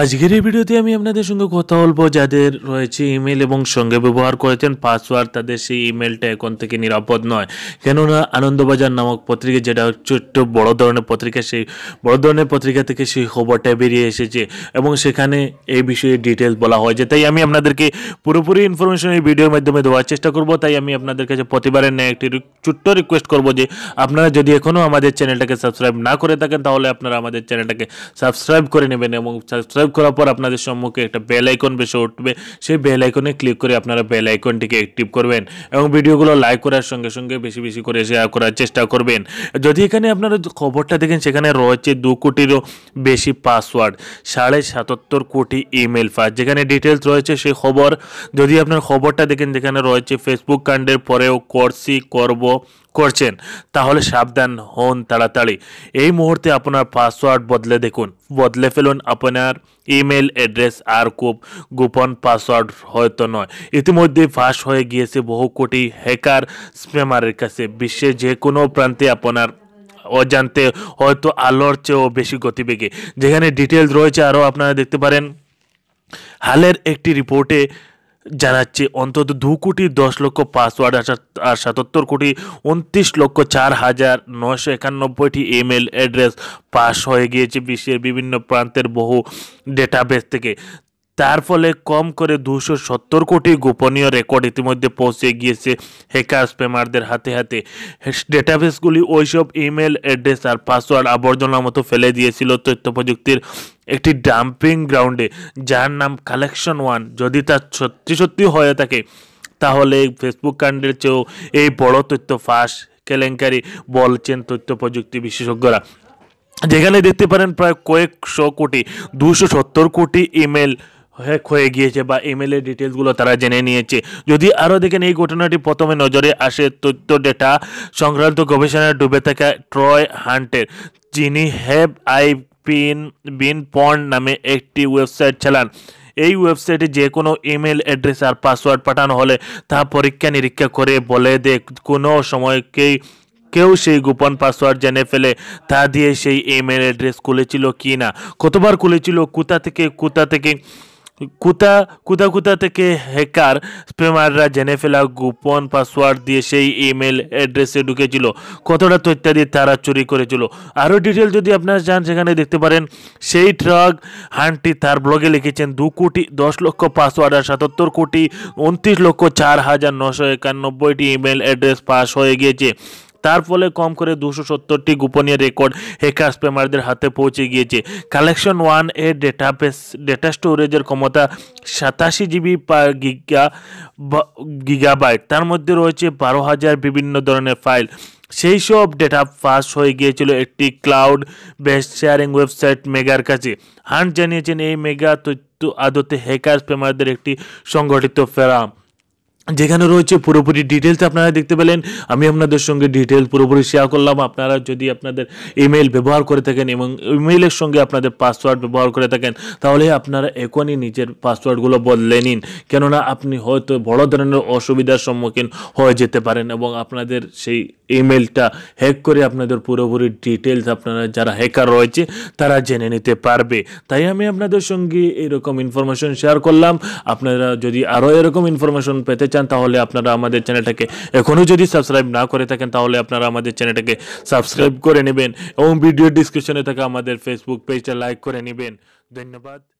আজকের এই ভিডিওতে আমি আপনাদের সঙ্গে কথা বলব যাদের রয়েছে ইমেল এবং সঙ্গে ব্যবহার করেছেন পাসওয়ার্ড তাদের সেই ইমেলটা এখন থেকে নিরাপদ নয়। কেননা আনন্দবাজার নামক পত্রিকা, যেটা হচ্ছে একটু বড় ধরনের পত্রিকা, সেই বড় ধরনের পত্রিকা থেকে সেই খবরটা বেরিয়ে এসেছে এবং সেখানে এই বিষয়ে ডিটেলস বলা হয়েছে। তাই আমি আপনাদেরকে পুরোপুরি ইনফরমেশন এই ভিডিওর মাধ্যমে দেওয়ার চেষ্টা করব। তাই আমি আপনাদের কাছে প্রতিবারের ন্যায় একটি ছোট্ট রিকোয়েস্ট করব যে, আপনারা যদি এখনও আমাদের চ্যানেলটাকে সাবস্ক্রাইব না করে থাকেন, তাহলে আপনারা আমাদের চ্যানেলটাকে সাবস্ক্রাইব করে নেবেন এবং সাবস্ক্রাইব করার পর আপনাদের সম্মুখে একটা বেল আইকন বেশি উঠবে। সেই বেল আইকনে ক্লিক করে আপনারা বেল আইকনটিকে অ্যাক্টিভ করবেন এবং ভিডিওগুলো লাইক করার সঙ্গে সঙ্গে বেশি বেশি করে শেয়ার করার চেষ্টা করবেন। যদি এখানে আপনারা খবরটা দেখেন, সেখানে রয়েছে দু কোটিরও বেশি পাসওয়ার্ড সাড়ে সাতাত্তর কোটি ইমেল ফাঁস যেখানে ডিটেলস রয়েছে সেই খবর। যদি আপনার খবরটা দেখেন, যেখানে রয়েছে ফেসবুক কাণ্ডের পরেও করছি, করব করছেন, তাহলে সাবধান হন তাড়াতাড়ি। এই মুহূর্তে আপনার পাসওয়ার্ড বদলে দেখুন। বদলে ফেলুন আপনার ইমেল অ্যাড্রেস আর খুব গোপন পাসওয়ার্ড হয়তো নয়। ইতিমধ্যে ফাঁস হয়ে গিয়েছে বহু কোটি হ্যাকার স্প্যামারের কাছে। বিশ্বের যে কোনো প্রান্তে আপনার অজান্তে হয়তো আলোর চেয়েও বেশি গতিবেগে। যেখানে ডিটেলস রয়েছে, আরও আপনারা দেখতে পারেন। হালের একটি রিপোর্টে জানাচ্ছে, অন্তত দু কোটি দশ লক্ষ পাসওয়ার্ড আর সাত- আর সাতাত্তর কোটি উনত্রিশ লক্ষ চার হাজার নশো একানব্বইটি ইমেল অ্যাড্রেস পাস হয়ে গিয়েছে বিশ্বের বিভিন্ন প্রান্তের বহু ডেটাবেস থেকে। তার ফলে কম করে দুশো সত্তর কোটি গোপনীয় রেকর্ড ইতিমধ্যে পৌঁছে গিয়েছে হ্যাকার স্প্যামারদের হাতে হাতে। ডেটাবেসগুলি ওইসব ইমেল অ্যাড্রেস আর পাসওয়ার্ড আবর্জনার মতো ফেলে দিয়েছিল তথ্য প্রযুক্তির একটি ডাম্পিং গ্রাউন্ডে, যার নাম কালেকশন ওয়ান। যদি তা সত্যি সত্যি হয়ে থাকে, তাহলে ফেসবুক কাণ্ডের চেয়েও এই বড় তথ্য ফাঁস, কেলেঙ্কারি বলছেন তথ্য প্রযুক্তি বিশেষজ্ঞরা। যেখানে দেখতে পারেন প্রায় কয়েকশো কোটি দুশো সত্তর কোটি ইমেল হয়ে গিয়েছে বা ইমেলের ডিটেলসগুলো তারা জেনে নিয়েছে। যদি আরও দেখেন, এই ঘটনাটি প্রথমে নজরে আসে, তথ্য ডেটা সংক্রান্ত গবেষণায় ডুবে থাকা ট্রয় হান্টের যিনি have I pin been pwned নামে একটি ওয়েবসাইট চালান। এই ওয়েবসাইটে যে কোনো ইমেল অ্যাড্রেস আর পাসওয়ার্ড পাঠানো হলে তা পরীক্ষা নিরীক্ষা করে বলে দে কোনো সময়কেই কেউ সেই গোপন পাসওয়ার্ড জেনে ফেলে, তা দিয়ে সেই ইমেল অ্যাড্রেস খুলেছিল কি না কতবার খুলেছিল, কোথা থেকে কোথা থেকে কোথা কোথা কোথা থেকে হ্যাকার স্প্যামাররা জেনে ফেলা গোপন পাসওয়ার্ড দিয়ে সেই ইমেল অ্যাড্রেসে ঢুকেছিল। কতটা তথ্যাদি তারা চুরি করেছিল। আরও ডিটেল যদি আপনারা চান, সেখানে দেখতে পারেন, সেই ট্রাক হান্টটি তার ব্লগে লিখেছেন, দু কোটি দশ লক্ষ পাসওয়ার্ড আর সাতাত্তর কোটি উনত্রিশ লক্ষ চার হাজার নশো একানব্বইটি ইমেল অ্যাড্রেস পাস হয়ে গিয়েছে। তার ফলে কম করে দুশো সত্তরটি গোপনীয় রেকর্ড হ্যাকার স্প্যামারদের হাতে পৌঁছে গিয়েছে। কালেকশন ওয়ানের ডেটাবেস, ডেটা স্টোরেজের ক্ষমতা সাতাশি জিবি পার গিগা গিগাবাইট। তার মধ্যে রয়েছে বারো হাজার বিভিন্ন ধরনের ফাইল। সেই সব ডেটা ফাঁস হয়ে গিয়েছিল একটি ক্লাউড বেস শেয়ারিং ওয়েবসাইট মেগার কাছে। হান্ট জানিয়েছেন, এই মেগা তথ্য আদতে হ্যাকার স্প্যামারদের একটি সংগঠিত ফেরাম। যেখানে রয়েছে পুরোপুরি ডিটেলস আপনারা দেখতে পেলেন। আমি আপনাদের সঙ্গে ডিটেলস পুরোপুরি শেয়ার করলাম। আপনারা যদি আপনাদের ইমেল ব্যবহার করে থাকেন এবং ইমেইলের সঙ্গে আপনাদের পাসওয়ার্ড ব্যবহার করে থাকেন, তাহলে আপনারা এখনই নিজের পাসওয়ার্ডগুলো বদলে নিন। কেননা আপনি হয়তো বড় ধরনের অসুবিধার সম্মুখীন হয়ে যেতে পারেন এবং আপনাদের সেই ইমেলটা হ্যাক করে আপনাদের পুরোপুরি ডিটেলস আপনারা যারা হ্যাকার রয়েছে, তারা জেনে নিতে পারবে। তাই আমি আপনাদের সঙ্গে এরকম ইনফরমেশন শেয়ার করলাম। আপনারা যদি আরও এরকম ইনফরমেশন পেতে চান, তাহলে আপনারা আমাদের চ্যানেলটাকে এখনও যদি সাবস্ক্রাইব না করে থাকেন, তাহলে আপনারা আমাদের চ্যানেলটাকে সাবস্ক্রাইব করে নেবেন এবং ভিডিও ডিসক্রিপশনে থাকা আমাদের ফেসবুক পেজটা লাইক করে নেবেন। ধন্যবাদ।